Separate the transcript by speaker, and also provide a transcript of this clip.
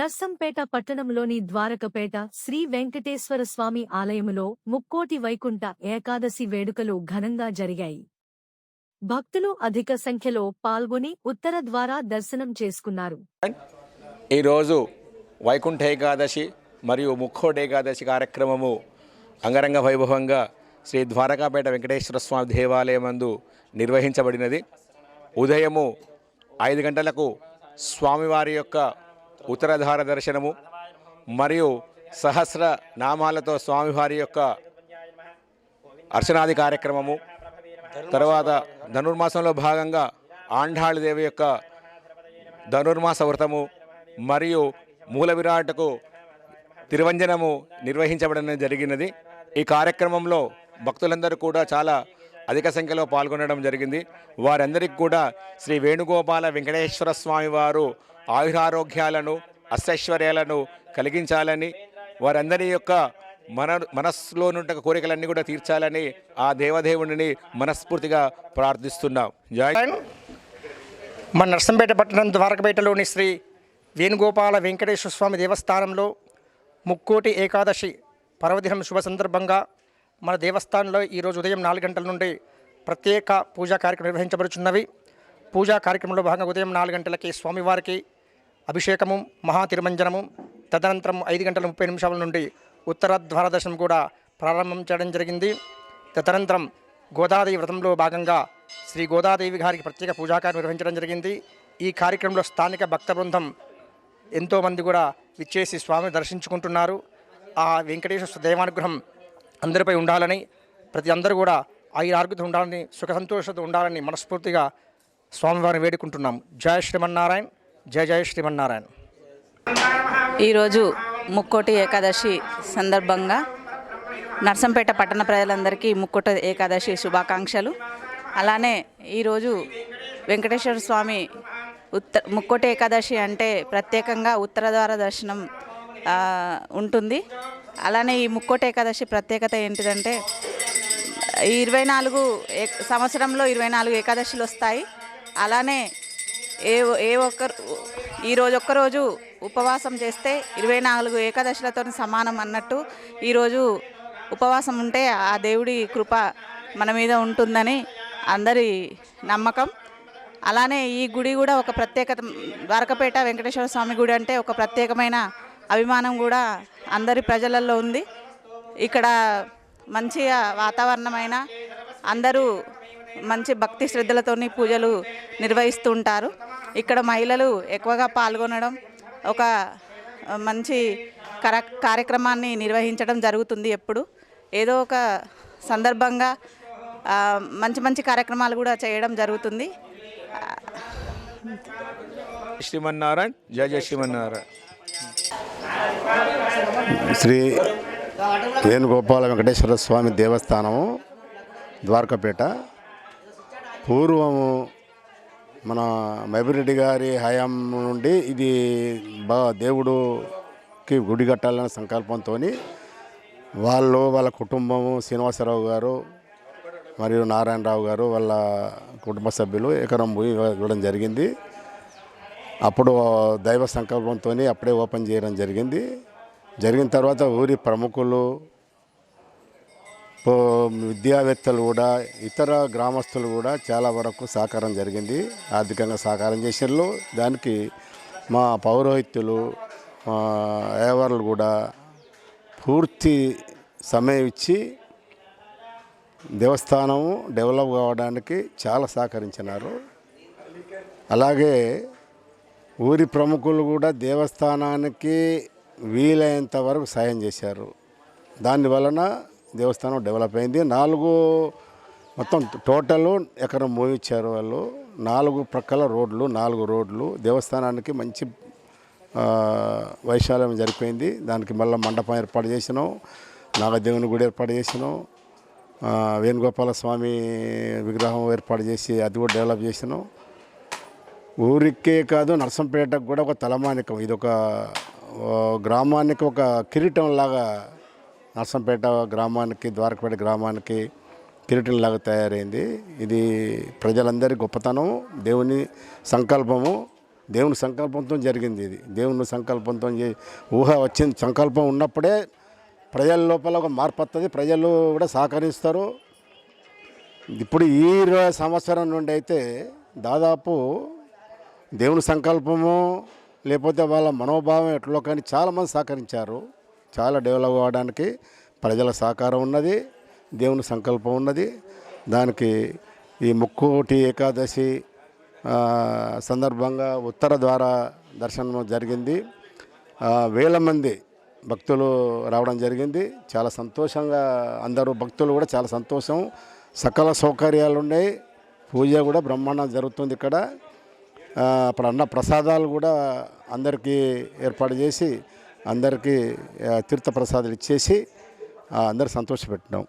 Speaker 1: నర్సంపేట పట్టణంలోని ద్వారకపేట శ్రీ వెంకటేశ్వర స్వామి ఆలయములో ముక్కోటి వైకుంఠ ఏకాదశి వేడుకలు ఘనంగా జరిగాయి. భక్తులు అధిక సంఖ్యలో పాల్గొని ఉత్తర ద్వారా దర్శనం చేసుకున్నారు.
Speaker 2: ఈరోజు వైకుంఠ ఏకాదశి మరియు ముక్కోటి ఏకాదశి కార్యక్రమము అంగరంగ వైభవంగా శ్రీ ద్వారకాపేట వెంకటేశ్వర స్వామి దేవాలయం నందు నిర్వహించబడినది. ఉదయము ఐదు గంటలకు స్వామివారి యొక్క ఉత్తరధార దర్శనము మరియు సహస్ర నామాలతో స్వామివారి యొక్క అర్చనాది కార్యక్రమము. తర్వాత ధనుర్మాసంలో భాగంగా ఆండాళిదేవి యొక్క ధనుర్మాస వ్రతము మరియు మూల విరాటకు తిరువంజనము నిర్వహించబడడం జరిగినది. ఈ కార్యక్రమంలో భక్తులందరూ కూడా చాలా అధిక సంఖ్యలో పాల్గొనడం జరిగింది. వారందరికీ కూడా శ్రీ వేణుగోపాల వెంకటేశ్వర స్వామి వారు ఆయురారోగ్యాలను అష్టైశ్వర్యాలను కలిగించాలని వారందరి యొక్క మన మనస్సులో నుండి కోరికలన్నీ కూడా తీర్చాలని ఆ దేవదేవుడిని మనస్ఫూర్తిగా ప్రార్థిస్తున్నాం. జై
Speaker 3: మన నర్సంపేట పట్టణం ద్వారకపేటలోని శ్రీ వేణుగోపాల వెంకటేశ్వర స్వామి దేవస్థానంలో ముక్కోటి ఏకాదశి పర్వదినం శుభ సందర్భంగా మన దేవస్థానంలో ఈరోజు ఉదయం నాలుగు గంటల నుండి ప్రత్యేక పూజా కార్యక్రమం నిర్వహించబడుచున్నవి. పూజా కార్యక్రమంలో భాగంగా ఉదయం నాలుగు గంటలకి స్వామివారికి అభిషేకము మహా తిరుమంజనము తదనంతరం ఐదు గంటల ముప్పై నిమిషాల నుండి ఉత్తర ద్వార దర్శనం కూడా ప్రారంభం చేయడం జరిగింది. తదనంతరం గోదాదేవి వ్రతంలో భాగంగా శ్రీ గోదాదేవి గారికి ప్రత్యేక పూజాకారం నిర్వహించడం జరిగింది. ఈ కార్యక్రమంలో స్థానిక భక్త బృందం ఎంతోమంది కూడా విచ్చేసి స్వామిని దర్శించుకుంటున్నారు. ఆ వెంకటేశ్వర దేవానుగ్రహం అందరిపై ఉండాలని ప్రతి అందరూ కూడా ఆయుర ఆరోగ్యత ఉండాలని సుఖ సంతోషత ఉండాలని మనస్ఫూర్తిగా స్వామివారిని వేడుకుంటున్నాం జయ శ్రీమన్నారాయణ. జయ జయ శ్రీమన్నారాయణ.
Speaker 4: ఈరోజు ముక్కోటి ఏకాదశి సందర్భంగా నర్సంపేట పట్టణ ప్రజలందరికీ ముక్కోట ఏకాదశి శుభాకాంక్షలు. అలానే ఈరోజు వెంకటేశ్వర స్వామి ఉత్త ముక్కోటి ఏకాదశి అంటే ప్రత్యేకంగా ఉత్తర ద్వార దర్శనం ఉంటుంది. అలానే ఈ ముక్కోటి ఏకాదశి ప్రత్యేకత ఏంటిదంటే ఇరవై నాలుగు ఏ- సంవత్సరంలో ఇరవై నాలుగు ఏకాదశులు వస్తాయి. అలానే ఏ ఏ ఒక్కరు ఈరోజు ఒక్కరోజు ఉపవాసం చేస్తే ఇరవై నాలుగు ఏకాదశులతో సమానం అన్నట్టు ఈరోజు ఉపవాసం ఉంటే ఆ దేవుడి కృప మన మీద ఉంటుందని అందరి నమ్మకం. అలానే ఈ గుడి కూడా ఒక ప్రత్యేకత ద్వారకపేట వెంకటేశ్వర స్వామి గుడి అంటే ఒక ప్రత్యేకమైన అభిమానం కూడా అందరి ప్రజలలో ఉంది. ఇక్కడ మంచిగా వాతావరణమైన అందరూ మంచి భక్తి శ్రద్ధలతోని పూజలు నిర్వహిస్తూ ఉంటారు ఇక్కడ మహిళలు ఎక్కువగా పాల్గొనడం ఒక మంచి కర కార్యక్రమాన్ని నిర్వహించడం జరుగుతుంది ఎప్పుడు. ఏదో ఒక సందర్భంగా మంచి మంచి కార్యక్రమాలు కూడా చేయడం జరుగుతుంది.
Speaker 2: శ్రీమన్నారాయణ జయ జయ శ్రీమన్నారాయణ.
Speaker 5: శ్రీ వేణుగోపాల వెంకటేశ్వర స్వామి దేవస్థానము ద్వారకాపేట. పూర్వము మన మహిరెడ్డి గారి హయాం నుండి ఇది బా దేవుడుకి గుడి కట్టాలనే సంకల్పంతో వాళ్ళు వాళ్ళ కుటుంబము శ్రీనివాసరావు గారు మరియు నారాయణరావు గారు వాళ్ళ కుటుంబ సభ్యులు ఎకరం భూమి ఇవ్వడం జరిగింది. అప్పుడు దైవ సంకల్పంతో అప్పుడే ఓపెన్ చేయడం జరిగింది. జరిగిన తర్వాత ఊరి ప్రముఖులు విద్యావేత్తలు కూడా ఇతర గ్రామస్తులు కూడా చాలా వరకు సహకారం జరిగింది. ఆర్థికంగా సహకారం చేసినారు దానికి మా పౌరోహిత్యులు మా ఏవర్లు కూడా పూర్తి సమయం ఇచ్చి దేవస్థానము డెవలప్ కావడానికి చాలా సహకరించినారు. అలాగే ఊరి ప్రముఖులు కూడా దేవస్థానానికి వీలైనంత వరకు సాయం చేశారు. దాని వలన దేవస్థానం డెవలప్ అయింది. నాలుగు మొత్తం టోటల్ ఎకరం మూవ్ ఇచ్చారు వాళ్ళు? నాలుగు ప్రక్కల రోడ్లు నాలుగు రోడ్లు. దేవస్థానానికి మంచి వైశాల్యం జరిపోయింది దానికి మళ్ళీ మండపం ఏర్పాటు చేసినాం. నాగదేవుని గుడి ఏర్పాటు చేసినాం. వేణుగోపాల స్వామి విగ్రహం ఏర్పాటు చేసి అది కూడా డెవలప్ చేసినాం. ఊరికే కాదు నర్సంపేటకు కూడా ఒక తలమానికం. ఇది ఒక గ్రామానికి ఒక కిరీటం లాగా నర్సంపేట గ్రామానికి ద్వారకపేట గ్రామానికి కిరీటంలాగా తయారైంది. ఇది ప్రజలందరి గొప్పతనం దేవుని సంకల్పము దేవుని సంకల్పంతో జరిగింది ఇది. దేవుని సంకల్పంతో ఊహ వచ్చింది. సంకల్పం ఉన్నప్పుడే ప్రజల లోపల ఒక మార్పు వస్తుంది ప్రజలు కూడా సహకరిస్తారు. ఇప్పుడు ఈ ఇరవై సంవత్సరం నుండి అయితే దాదాపు దేవుని సంకల్పము లేకపోతే వాళ్ళ మనోభావం ఎట్లో కానీ చాలామంది సహకరించారు. చాలా డెవలప్ అవ్వడానికి ప్రజల సహకారం ఉన్నది దేవుని సంకల్పం ఉన్నది. దానికి ఈ ముక్కోటి ఏకాదశి సందర్భంగా ఉత్తర ద్వారా దర్శనం జరిగింది. వేల మంది భక్తులు రావడం జరిగింది. చాలా సంతోషంగా అందరూ భక్తులు కూడా చాలా సంతోషం. సకల సౌకర్యాలు ఉన్నాయి పూజ కూడా బ్రహ్మాండం జరుగుతుంది ఇక్కడ. అప్పుడు అన్న ప్రసాదాలు కూడా అందరికీ ఏర్పాటు చేసి అందరికీ తీర్థప్రసాదాలు ఇచ్చేసి అందరు సంతోషపెట్టినాం.